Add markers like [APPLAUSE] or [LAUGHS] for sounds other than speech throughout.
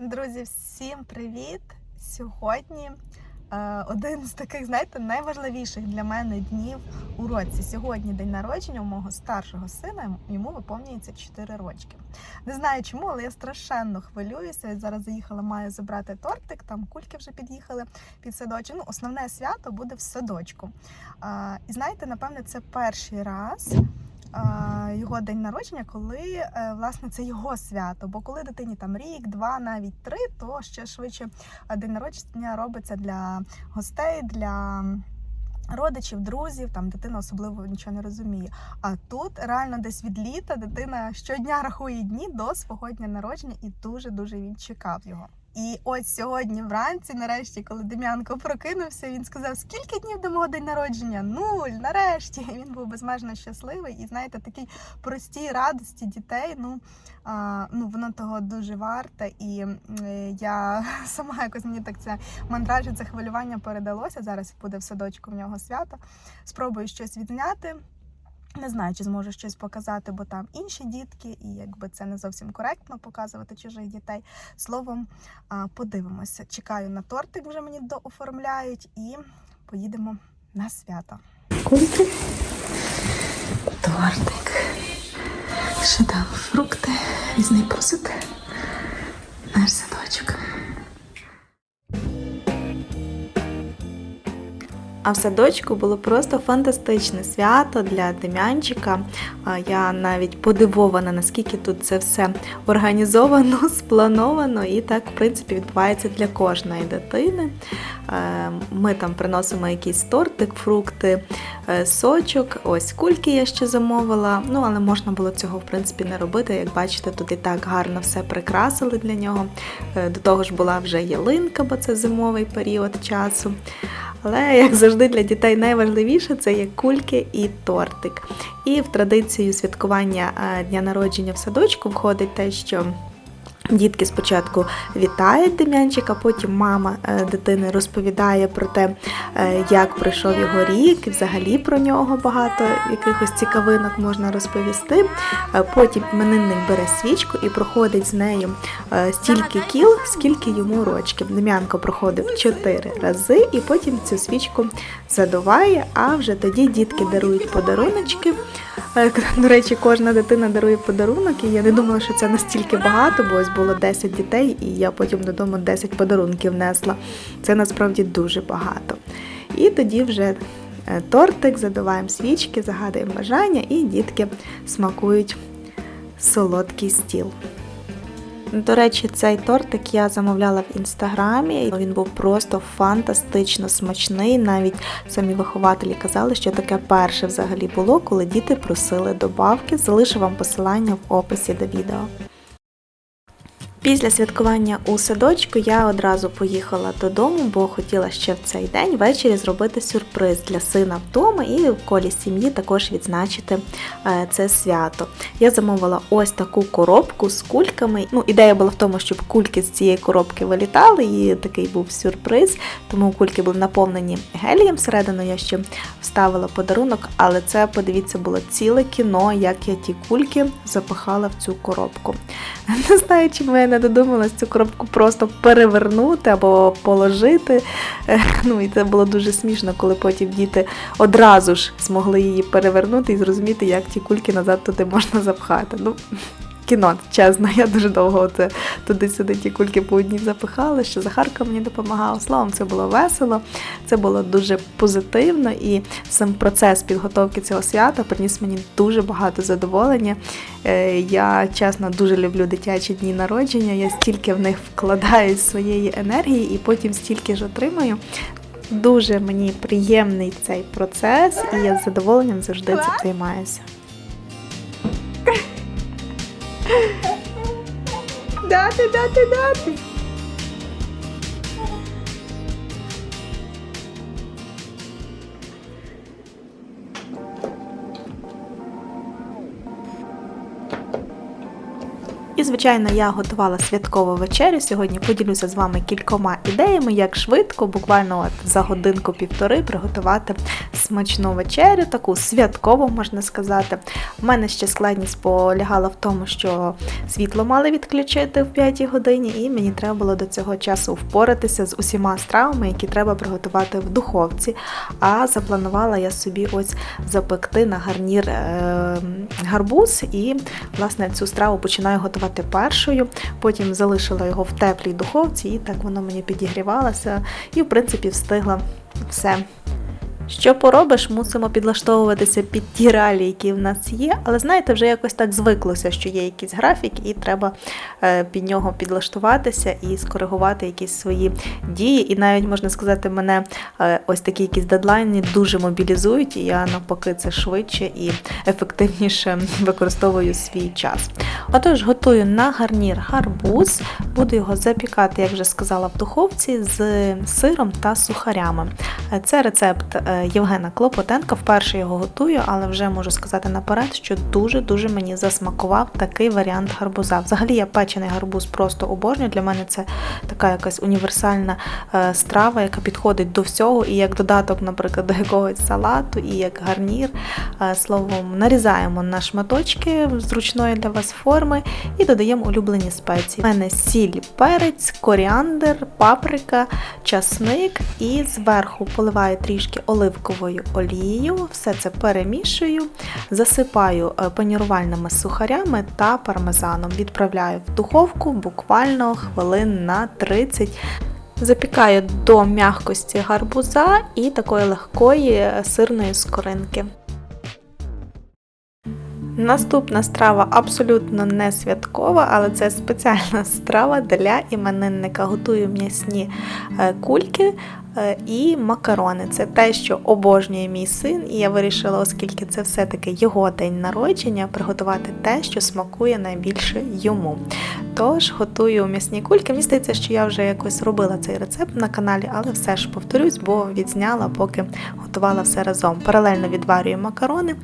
Друзі, всім привіт! Сьогодні е, один з таких, знаєте, найважливіших для мене днів у році. Сьогодні день народження у мого старшого сина. Йому виповнюється 4 рочки. Не знаю чому, але я страшенно хвилююся. Я зараз заїхала, маю забрати тортик. Там кульки вже під'їхали під садочок. Ну, основне свято буде в садочку. Е, і знаєте, напевне, це перший раз його день народження, коли е, власне це його свято. Бо коли дитині там рік, два, навіть три, то ще швидше день народження робиться для гостей, для. Родичів, друзів, там дитина особливо нічого не розуміє. А тут реально десь від літа дитина щодня рахує дні до свого дня народження і дуже дуже він чекав його. І ось сьогодні вранці, нарешті, коли Дем'янко прокинувся, він сказав: скільки днів до мого день народження? Нуль. Нарешті І [LAUGHS] він був безмежно щасливий. І знаєте, такій простій радості дітей. Ну а, ну воно того дуже варте. І е, я [LAUGHS] сама якось мені так це мандраж, це хвилювання передалося. Зараз буде в садочку в нього свято. Спробую щось відзняти. Не знаю, чи зможу щось показати, бо там інші дітки, і якби це не зовсім коректно показувати чужих дітей. Словом, подивимося. Чекаю на тортик, вже мені дооформляють, і поїдемо на свято. Кульки, тортик, ще там фрукти, різний посуд, наш садочок. А в садочку було просто фантастичне свято для Дем'янчика. Я навіть подивована, наскільки тут це все організовано, [LAUGHS] сплановано, і так, в принципі, відбувається для кожної дитини. Е, Ми там приносимо якийсь тортик, фрукти, е, сочок. Ось кульки я ще замовила. Ну, але можна було цього, в принципі, не робити. Як бачите, тут і так гарно все прикрасили для нього. Е, До того ж була вже ялинка, бо це зимовий період часу. Але, як завжди, для дітей найважливіше це є кульки і тортик. І в традицію святкування е, дня народження в садочку входить те, що Дітки спочатку вітають Дем'янчика, потім мама е, дитини розповідає про те, е, як пройшов його рік, і взагалі про нього багато якихось цікавинок можна розповісти. Е, Потім іменинник бере свічку і проходить з нею стільки кіл, скільки йому рочків. Дем'янко проходив чотири рази, і потім цю свічку задуває, а вже тоді дітки дарують подаруночки. Е, До речі, кожна дитина дарує подарунок, і я не думала, що це настільки багато, бо ось було 10 дітей, і я потім додому 10 подарунків несла. Це насправді дуже багато. І тоді вже е, тортик, задуваємо свічки, загадуємо бажання, і дітки смакують солодкий стіл. До речі, цей тортик я замовляла в інстаграмі. Він був просто фантастично смачний. Навіть самі вихователі казали, що таке перше взагалі було, коли діти просили добавки. Залишу вам посилання в описі до відео. Після святкування у садочку я одразу поїхала додому, бо хотіла ще в цей день ввечері зробити сюрприз для сина вдома і в колі сім'ї також відзначити е, це свято. Я замовила ось таку коробку з кульками. Ну, ідея була в тому, щоб кульки з цієї коробки вилітали, і такий був сюрприз. Тому кульки були наповнені гелієм. Всередину я ще вставила подарунок, але це, подивіться, було ціле кіно, як я ті кульки запихала в цю коробку. [LAUGHS] Не знаю, чому я не додумалась цю коробку просто перевернути або положити. Е, Ну і це було дуже смішно, коли потім діти одразу ж змогли її перевернути і зрозуміти, як ті кульки назад туди можна запхати. Ну, кіно, чесно, я дуже довго це туди-сюди ті кульки по одній запихала, що Захарка мені допомагала. Словом, це було весело, це було дуже позитивно, і сам процес підготовки цього свята приніс мені дуже багато задоволення. Е, Я чесно дуже люблю дитячі дні народження. Я стільки в них вкладаю своєї енергії і потім стільки ж отримаю. Дуже мені приємний цей процес, і я з задоволенням завжди цим займаюся. Date, date, date. Звичайно, я готувала святкову вечерю. Сьогодні поділюся з вами кількома ідеями, як швидко, буквально от за годинку-півтори приготувати смачну вечерю, таку святкову, можна сказати. У мене ще складність полягала в тому, що світло мали відключити в 5 годині, і мені треба було до цього часу впоратися з усіма стравами, які треба приготувати в духовці. А запланувала я собі ось запекти на гарнір е, гарбуз і власне цю страву починаю готувати першою. Потім залишила його в теплій духовці, і так воно мені підігрівалося, і в принципі встигла все. Що поробиш, мусимо підлаштовуватися під ті реалії, які в нас є. Але знаєте, вже якось так звиклося, що є якийсь графік, і треба е, під нього підлаштуватися і скоригувати якісь свої дії. І навіть можна сказати, мене е, ось такі якісь дедлайни дуже мобілізують, і я навпаки це швидше і ефективніше використовую свій час. Отож, готую на гарнір гарбуз, буду його запікати, як вже сказала, в духовці з сиром та сухарями. Е, Це рецепт Євгена Клопотенка. Вперше його готую, але вже можу сказати наперед, що дуже-дуже мені засмакував такий варіант гарбуза. Взагалі я печений гарбуз просто обожнюю. Для мене це така якась універсальна е, страва, яка підходить до всього, і як додаток, наприклад, до якогось салату, і як гарнір. Е, Словом, нарізаємо на шматочки зручної для вас форми і додаємо улюблені спеції. У мене сіль, перець, коріандр, паприка, часник і зверху поливаю трішки оливковою олією. Все це перемішую, засипаю е, панірувальними сухарями та пармезаном. Відправляю в духовку буквально хвилин на 30. Запікаю до м'якості гарбуза і такої легкої е, сирної скоринки. Наступна страва абсолютно не святкова, але це спеціальна [LAUGHS] страва для іменинника. Готую м'ясні е, кульки і макарони. Це те, що обожнює мій син, і я вирішила, оскільки це все-таки його день народження, приготувати те, що смакує найбільше йому. Тож готую м'ясні кульки. Мені здається, що я вже якось робила цей рецепт на каналі, але все ж повторюсь, бо відзняла, поки готувала все разом. Паралельно відварюю макарони.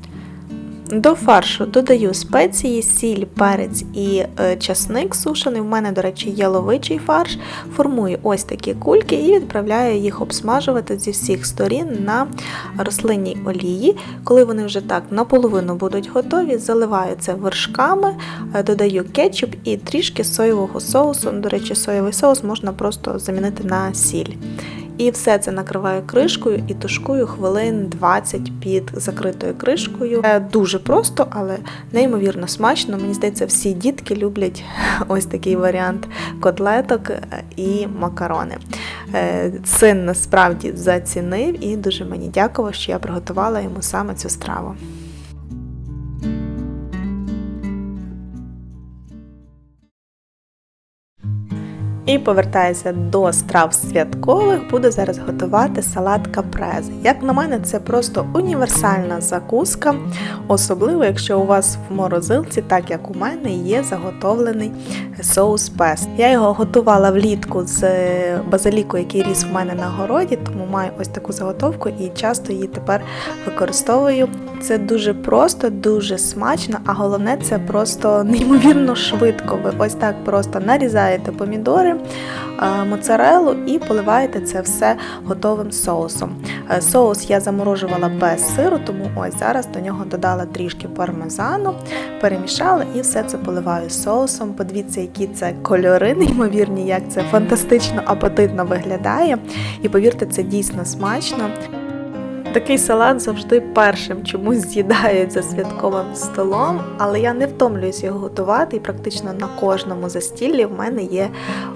До фаршу додаю спеції, сіль, перець і е, часник сушений. У мене, до речі, яловичий фарш. Формую ось такі кульки і відправляю їх обсмажувати зі всіх сторін на рослинній олії. Коли вони вже так наполовину будуть готові, заливаю це вершками, е, додаю кетчуп і трішки соєвого соусу. До речі, соєвий соус можна просто замінити на сіль. І все це накриваю кришкою і тушкую хвилин 20 під закритою кришкою. Е, Дуже просто, але неймовірно смачно. Мені здається, всі дітки люблять [LAUGHS] ось такий варіант котлеток е, і макарони. Е, Син насправді зацінив і дуже мені дякував, що я приготувала йому саме цю страву. І повертаюся до страв святкових, буду зараз готувати салат капрези. Як на мене, це просто універсальна закуска, особливо якщо у вас в морозилці, так як у мене, є заготовлений соус пест. Я його готувала влітку з базиліку, який ріс в мене на городі, тому маю ось таку заготовку і часто її тепер використовую. Це дуже просто, дуже смачно, а головне це просто неймовірно швидко. Ви ось так просто нарізаєте помідори, е, моцарелу і поливаєте це все готовим соусом. Е, Соус я заморожувала без сиру, тому ось зараз до нього додала трішки пармезану, перемішала і все це поливаю соусом. Подивіться, які це кольори, [LAUGHS] неймовірні, як це фантастично апетитно виглядає. І повірте, це дійсно смачно. Такий салат завжди першим чомусь з'їдають за святковим столом, але я не втомлююсь його готувати, і практично на кожному застіллі в мене є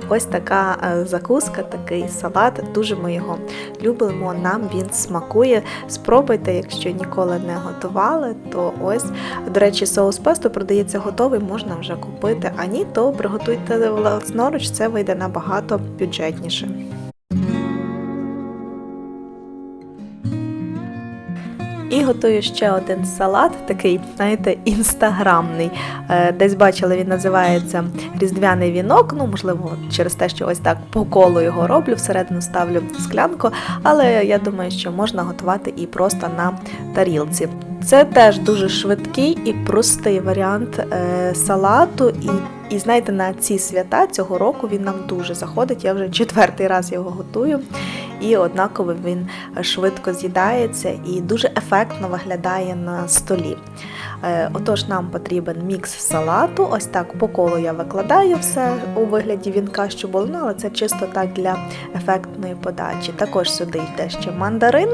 ось така е, закуска, такий салат. Дуже ми його любимо. Нам він смакує. Спробуйте, якщо ніколи не готували, то ось, до речі, соус песто продається готовий, можна вже купити. А ні, то приготуйте власноруч, це вийде набагато бюджетніше. І готую ще один салат, такий, знаєте, інстаграмний. Е, Десь бачила, він називається Різдвяний вінок. Ну, можливо, через те, що ось так по колу його роблю, всередину ставлю склянку, але я думаю, що можна готувати і просто на тарілці. Це теж дуже швидкий і простий варіант е, салату, і І знаєте, на ці свята цього року він нам дуже заходить. Я вже четвертий раз його готую. І однаково він швидко з'їдається і дуже ефектно виглядає на столі. Е, Отож, нам потрібен мікс салату. Ось так по колу я викладаю все у вигляді вінка, що було, але це чисто так для ефектної подачі. Також сюди йде ще мандарин,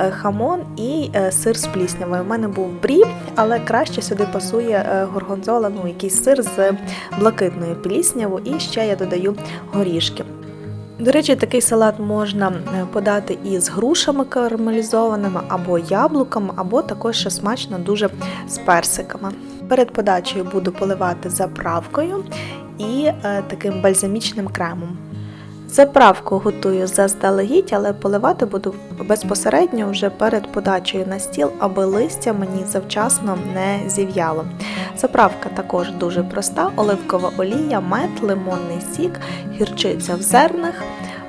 е, хамон і е, сир з пліснявою. У мене був брі, але краще сюди пасує горгонзола, ну якийсь сир з блакитною пліснявою, і ще я додаю горішки. До речі, такий салат можна подати подати із грушами карамелізованими, або яблуками, або також ще смачно дуже з персиками. Перед подачею буду поливати заправкою і е, таким бальзамічним кремом. Заправку готую заздалегідь, але поливати буду безпосередньо вже перед подачею на стіл, аби листя мені завчасно не зів'яло. Заправка також дуже проста: оливкова олія, мед, лимонний сік, гірчиця в зернах,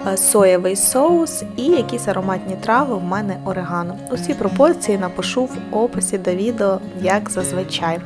е, соєвий соус і якісь ароматні трави, в мене орегано. Усі пропорції напишу в описі до відео, як зазвичай.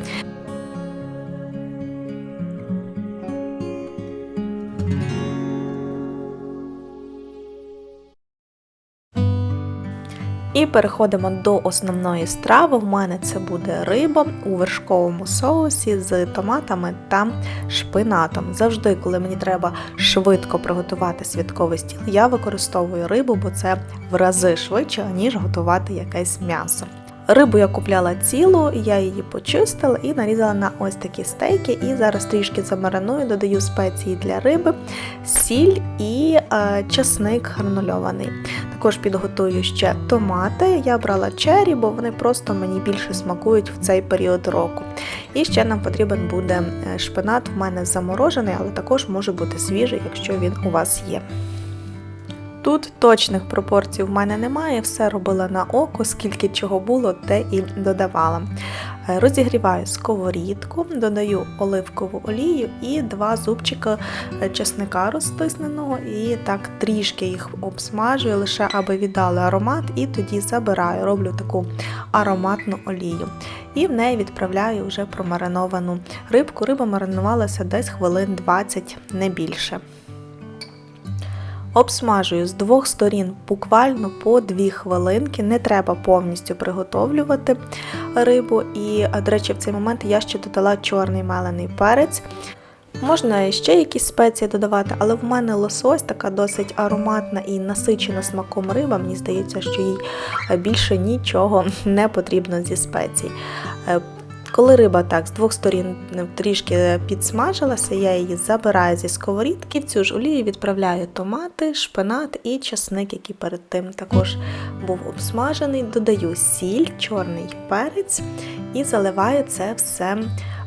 І переходимо до основної страви. В мене це буде риба у вершковому соусі з томатами та шпинатом. Завжди, коли мені треба швидко приготувати святковий стіл, я використовую рибу, бо це в рази швидше, ніж готувати якесь м'ясо. Рибу я купляла цілу, я її почистила і нарізала на ось такі стейки. І зараз трішки замариную, додаю спеції для риби, сіль і е, часник гранульований. Також підготую ще томати. Я брала чері, бо вони просто мені більше смакують в цей період року. І ще нам потрібен буде е, шпинат, в мене заморожений, але також може бути свіжий, якщо він у вас є. Тут точних пропорцій в мене немає, все робила на око, скільки чого було, те і додавала. Е, Розігріваю сковорідку, додаю оливкову олію і два зубчика е, чесника розтисненого, і так трішки їх обсмажую, лише аби віддали аромат, і тоді забираю, роблю таку ароматну олію. І в неї відправляю вже промариновану рибку. Риба маринувалася десь хвилин 20, не більше. Обсмажую з двох сторін буквально по 2 хвилинки. Не треба повністю приготовлювати рибу. І, до речі, в цей момент я ще додала чорний мелений перець. Можна ще якісь спеції додавати, але в мене лосось така досить ароматна і насичена смаком риба. Мені здається, що їй більше нічого [LAUGHS] не потрібно зі спецій. Коли риба так з двох сторін трішки підсмажилася, я її забираю зі сковорідки, в цю ж олію відправляю томати, шпинат і часник, який перед тим також був обсмажений. Додаю сіль, чорний перець і заливаю це все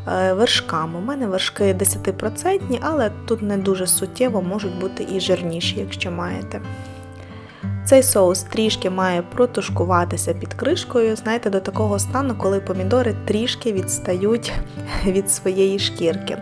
е, вершками. У мене вершки 10%, але тут не дуже суттєво можуть бути і жирніші, якщо маєте. Цей соус трішки має протушкуватися під кришкою, знаєте, до такого стану, коли помідори трішки відстають [LAUGHS] від своєї шкірки.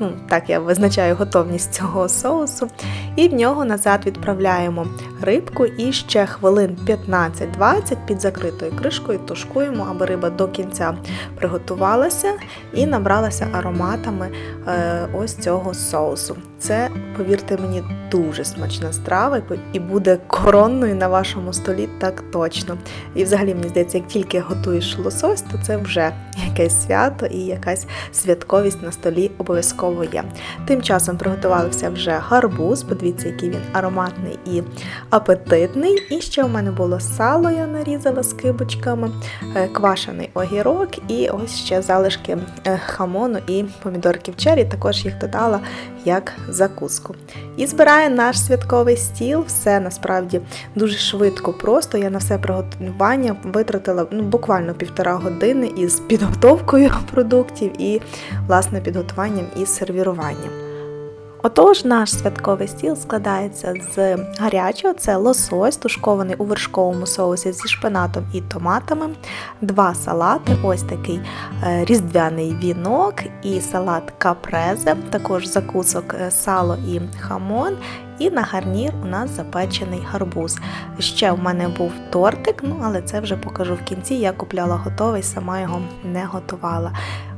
Ну, так я визначаю готовність цього соусу. І в нього назад відправляємо рибку і ще хвилин 15-20 під закритою кришкою тушкуємо, аби риба до кінця приготувалася і набралася ароматами е, ось цього соусу. Це, повірте мені, дуже смачна страва і буде коронною на вашому столі так точно. І взагалі, мені здається, як тільки готуєш лосось, то це вже якесь свято і якась святковість на столі обов'язково є. Тим часом приготувався вже гарбуз, подивіться, який він ароматний і апетитний. І ще у мене було сало, я нарізала з кибочками, е, квашений огірок і ось ще залишки е, хамону і помідорків чері, також їх додала як закуску. І збираю наш святковий стіл. Все насправді дуже швидко, просто. Я на все приготування витратила ну, буквально півтора години із підготовкою [LAUGHS] продуктів і власне підготуванням і сервіруванням. Отож, наш святковий стіл складається з гарячого, це лосось, тушкований у вершковому соусі зі шпинатом і томатами, два салати, ось такий е, різдвяний вінок і салат капрезе, також закусок е, сало і хамон. І на гарнір у нас запечений гарбуз. Ще в мене був тортик, ну але це вже покажу в кінці. Я купляла готовий, сама його не готувала.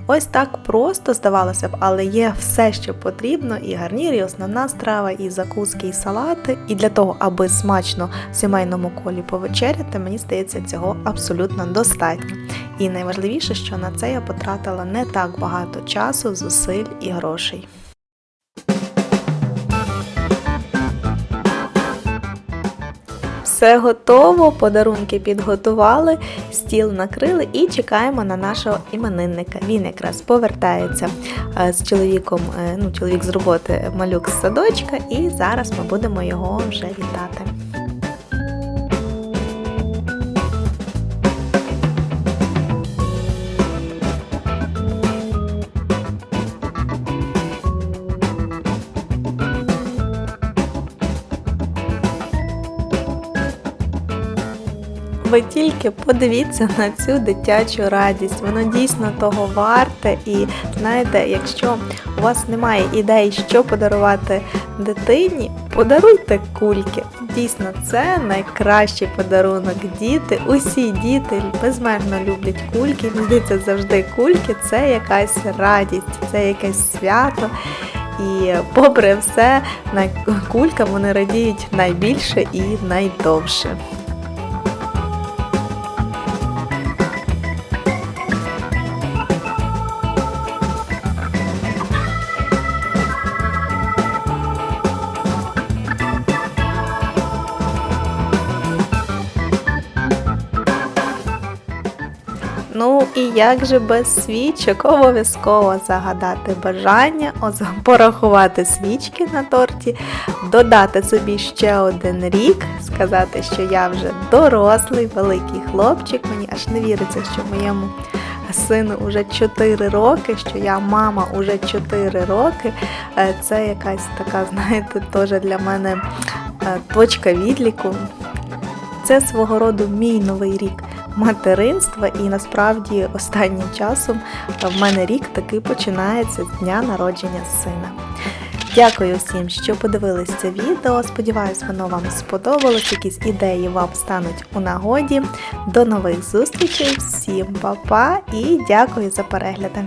Ось так просто здавалося б, але є все, що потрібно: і гарнір, і основна страва, і закуски, і салати. І для того, аби смачно в сімейному колі повечеряти, мені здається, цього абсолютно достатньо. І найважливіше, що на це я потратила не так багато часу, зусиль і грошей. Все готово, подарунки підготували, стіл накрили і чекаємо на нашого іменинника. Він якраз повертається е, з чоловіком, е, ну, чоловік з роботи, малюк з садочка, і зараз ми будемо його вже вітати. Ви тільки подивіться на цю дитячу радість. Воно дійсно того варте. І знаєте, якщо у вас немає ідей, що подарувати дитині, подаруйте кульки. Дійсно, це найкращий подарунок. Діти, усі діти безмежно люблять кульки. Здається, завжди кульки це якась радість, це якесь свято. І попри все, на кулькам вони радіють найбільше і найдовше. І як же без свічок обов'язково загадати бажання, порахувати свічки на торті, додати собі ще один рік, сказати, що я вже дорослий, великий хлопчик. Мені аж не віриться, що моєму сину вже 4 роки, що я мама уже 4 роки. Е, Це якась така, знаєте, теж для мене е, точка відліку. Це свого роду мій новий рік материнства, і насправді останнім часом в мене рік таки починається з дня народження сина. Дякую всім, що подивились це відео. Сподіваюсь, воно вам сподобалось. Якісь ідеї вам стануть у нагоді. До нових зустрічей, всім па-па і дякую за перегляди!